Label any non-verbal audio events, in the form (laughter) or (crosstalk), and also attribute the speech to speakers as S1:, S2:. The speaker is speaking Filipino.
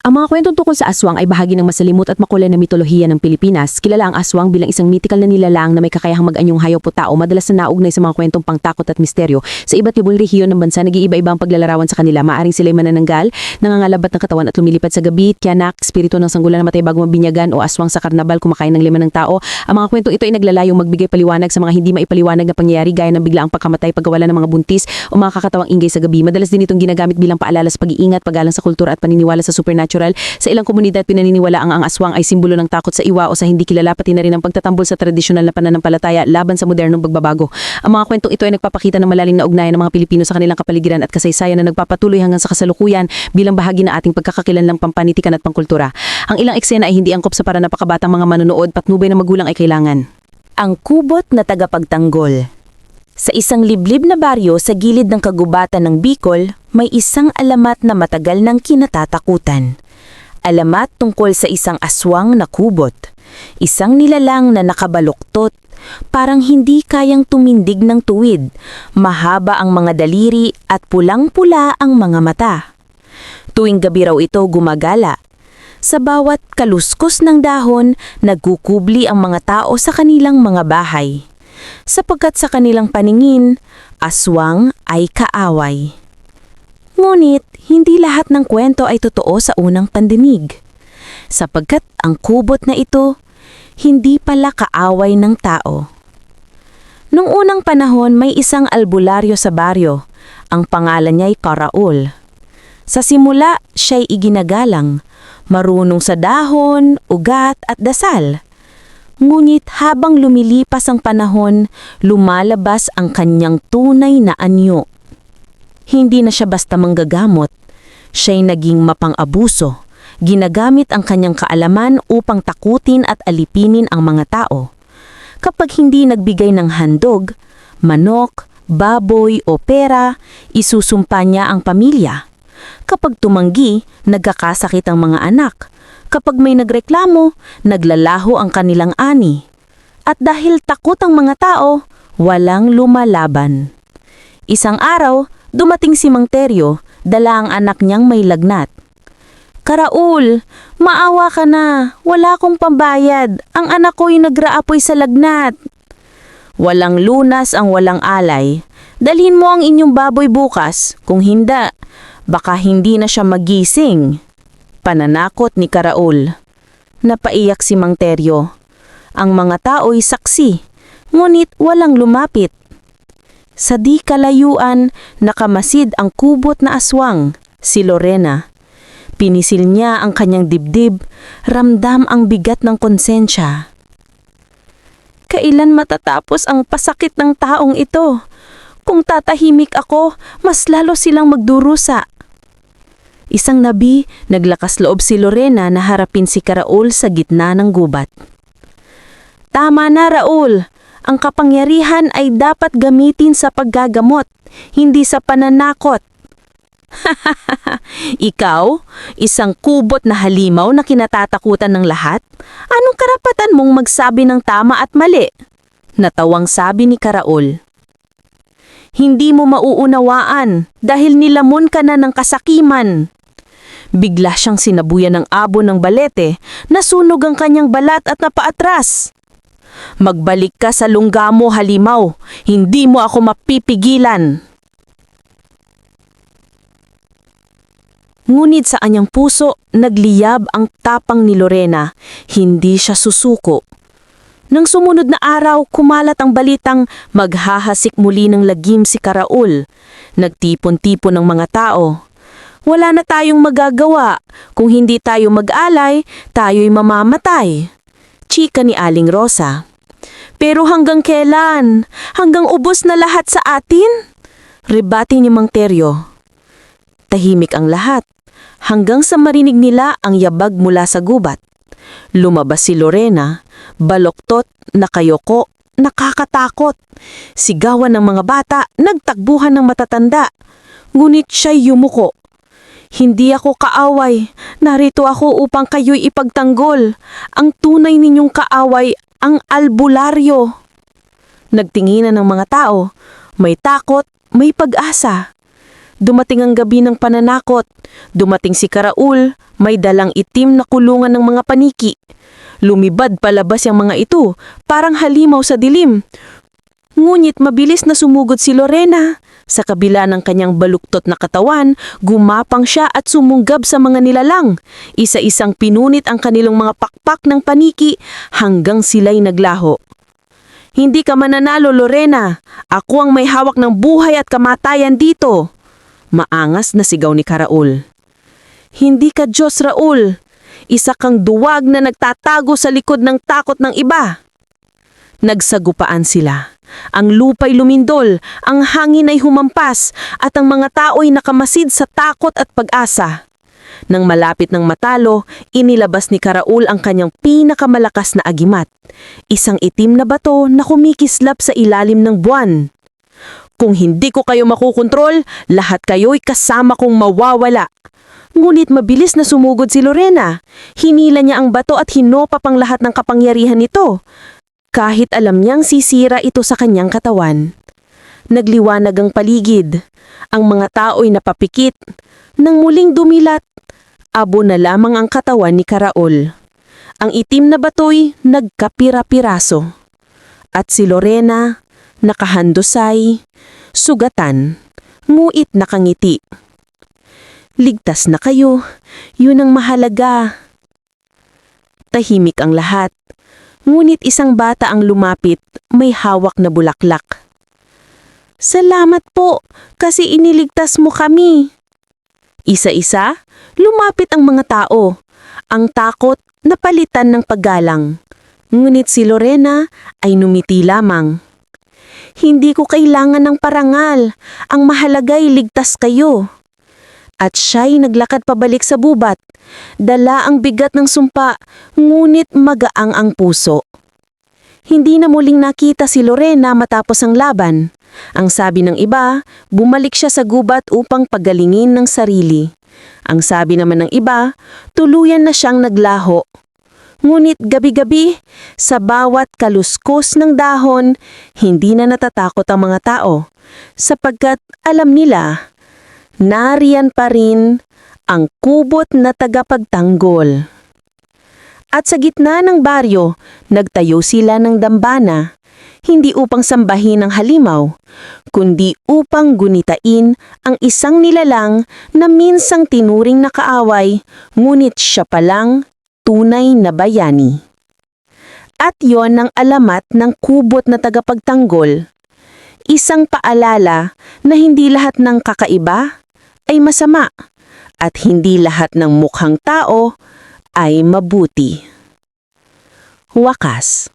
S1: Ang mga kwentong tungkol sa aswang ay bahagi ng masalimut at makulay na mitolohiya ng Pilipinas. Kilala ang aswang bilang isang mythical na nilalang na may kakayahang mag-anyong hayop o tao, madalas na naugnay sa mga kwentong pangtakot at misteryo. Sa iba't ibang rehiyon ng bansa, nag-iiba-iba ang paglalarawan sa kanila. Maaring sila'y manananggal, nangangalabat ng katawan at lumilipad sa gabi, tiyanak, spirito ng sanggulan na matay bago mabinyagan o aswang sa karnabal kumakain ng lima ng tao. Ang mga kwentong ito ay naglalayong magbigay paliwanag sa mga hindi maipaliwanag na pangyayari gaya ng biglaang pagkamatay, pagkawala ng mga buntis o mga kakatawang ingay sa gabi. Madalas din itong ginagamit bilang paalala sa pag-iingat, paggalang sa kultura at paniniwala sa supernatural. Sa ilang komunidad, pinaniniwala ang ang aswang ay simbolo ng takot sa iwa o sa hindi kilala pati na rin ang pagtatambol sa tradisyonal na pananampalataya laban sa modernong pagbabago. Ang mga kwentong ito ay nagpapakita ng malalim na ugnayan ng mga Pilipino sa kanilang kapaligiran at kasaysayan na nagpapatuloy hanggang sa kasalukuyan bilang bahagi ng ating pagkakakilanlang pampanitikan at pangkultura. Ang ilang eksena ay hindi angkop sa para napakabatang mga manonood patnubay na magulang ay kailangan.
S2: Ang kubot na tagapagtanggol. Sa isang liblib na baryo sa gilid ng kagubatan ng Bicol, may isang alamat na matagal ng kinatatakutan. Alamat tungkol sa isang aswang na kubot. Isang nilalang na nakabaluktot, parang hindi kayang tumindig ng tuwid. Mahaba ang mga daliri at pulang-pula ang mga mata. Tuwing gabi raw ito gumagala. Sa bawat kaluskos ng dahon, nagkukubli ang mga tao sa kanilang mga bahay. Sapagkat sa kanilang paningin, aswang ay kaaway. Ngunit, hindi lahat ng kwento ay totoo sa unang pandinig. Sapagkat ang kubot na ito, hindi pala kaaway ng tao. Nung unang panahon, may isang albularyo sa baryo. Ang pangalan niya ay Karaul. Sa simula, siya'y iginagalang, marunong sa dahon, ugat at dasal. Ngunit habang lumilipas ang panahon, lumalabas ang kanyang tunay na anyo. Hindi na siya basta manggagamot. Siya'y naging mapang-abuso. Ginagamit ang kanyang kaalaman upang takutin at alipinin ang mga tao. Kapag hindi nagbigay ng handog, manok, baboy o pera, isusumpa niya ang pamilya. Kapag tumanggi, nagkakasakit ang mga anak. Kapag may nagreklamo, naglalaho ang kanilang ani. At dahil takot ang mga tao, walang lumalaban. Isang araw, dumating si Mang Teryo, dala ang anak niyang may lagnat. Karaul, maawa ka na. Wala akong pambayad. Ang anak ko'y nagraapoy sa lagnat. Walang lunas ang walang alay. Dalhin mo ang inyong baboy bukas. Kung hindi, baka hindi na siya magising. Pananakot ni Karaul. Napaiyak si Mang Teryo. Ang mga tao'y saksi, ngunit walang lumapit. Sa di kalayuan, nakamasid ang kubot na aswang, si Lorena. Pinisil niya ang kanyang dibdib, ramdam ang bigat ng konsensya. Kailan matatapos ang pasakit ng taong ito? Kung tatahimik ako, mas lalo silang magdurusa. Isang nabi, naglakas loob si Lorena na harapin si Karaul sa gitna ng gubat. Tama na, Raul. Ang kapangyarihan ay dapat gamitin sa paggagamot, hindi sa pananakot. (laughs) Ikaw, isang kubot na halimaw na kinatatakutan ng lahat? Anong karapatan mong magsabi ng tama at mali? Natawang sabi ni Karaol. Hindi mo mauunawaan dahil nilamon ka na ng kasakiman. Bigla siyang sinabuyan ng abo ng balete, nasunog ang kanyang balat at napaatras. Magbalik ka sa lungga mo, halimaw. Hindi mo ako mapipigilan. Ngunit sa anyang puso, nagliyab ang tapang ni Lorena. Hindi siya susuko. Nang sumunod na araw, kumalat ang balitang maghahasik muli ng lagim si Karaul. Nagtipon-tipon ng mga tao. Wala na tayong magagawa. Kung hindi tayo mag-alay, tayo'y mamamatay. Chika ni Aling Rosa. Pero hanggang kailan? Hanggang ubos na lahat sa atin? Rebati ni Mang Teryo. Tahimik ang lahat. Hanggang sa marinig nila ang yabag mula sa gubat. Lumabas si Lorena, baloktot, nakayoko, nakakatakot. Sigawan ng mga bata, nagtakbuhan ng matatanda. Ngunit siya'y yumuko. Hindi ako kaaway. Narito ako upang kayo'y ipagtanggol. Ang tunay ninyong kaaway, ang albularyo. Nagtinginan ng mga tao. May takot, may pag-asa. Dumating ang gabi ng pananakot. Dumating si Karaul, may dalang itim na kulungan ng mga paniki. Lumibad palabas ang mga ito, parang halimaw sa dilim. Ngunit mabilis na sumugod si Lorena. Sa kabila ng kanyang baluktot na katawan, gumapang siya at sumunggab sa mga nilalang. Isa-isang pinunit ang kanilang mga pakpak ng paniki hanggang sila'y naglaho. Hindi ka mananalo, Lorena. Ako ang may hawak ng buhay at kamatayan dito. Maangas na sigaw ni Karaul. Hindi ka Diyos, Raul. Isa kang duwag na nagtatago sa likod ng takot ng iba. Nagsagupaan sila. Ang lupa'y lumindol, ang hangin ay humampas, at ang mga tao'y nakamasid sa takot at pag-asa. Nang malapit ng matalo, inilabas ni Karaul ang kanyang pinakamalakas na agimat. Isang itim na bato na kumikislap sa ilalim ng buwan. Kung hindi ko kayo makukontrol, lahat kayo'y kasama kong mawawala. Ngunit mabilis na sumugod si Lorena. Hinila niya ang bato at hinopa pang lahat ng kapangyarihan nito. Kahit alam niyang sisira ito sa kanyang katawan. Nagliwanag ang paligid. Ang mga tao'y napapikit. Nang muling dumilat, abo na lamang ang katawan ni Karaol. Ang itim na bato'y nagkapira-piraso. At si Lorena, nakahandosay, sugatan, nguit nakangiti. Ligtas na kayo, yun ang mahalaga. Tahimik ang lahat. Ngunit isang bata ang lumapit, may hawak na bulaklak. Salamat po, kasi iniligtas mo kami. Isa-isa, lumapit ang mga tao. Ang takot, napalitan ng paggalang. Ngunit si Lorena ay numiti lamang. Hindi ko kailangan ng parangal. Ang mahalaga'y ligtas kayo. At siya'y naglakad pabalik sa bubat. Dala ang bigat ng sumpa, ngunit magaang ang puso. Hindi na muling nakita si Lorena matapos ang laban. Ang sabi ng iba, bumalik siya sa gubat upang pagalingin ng sarili. Ang sabi naman ng iba, tuluyan na siyang naglaho. Ngunit gabi-gabi, sa bawat kaluskos ng dahon, hindi na natatakot ang mga tao. Sapagkat alam nila, nariyan pa rin ang kubot na tagapagtanggol. At sa gitna ng baryo, nagtayo sila ng dambana, hindi upang sambahin ang halimaw, kundi upang gunitain ang isang nilalang na minsang tinuring na kaaway, ngunit siya palang tunay na bayani. At yon ang alamat ng kubot na tagapagtanggol, isang paalala na hindi lahat ng kakaiba ay masama at hindi lahat ng mukhang tao ay mabuti. Wakas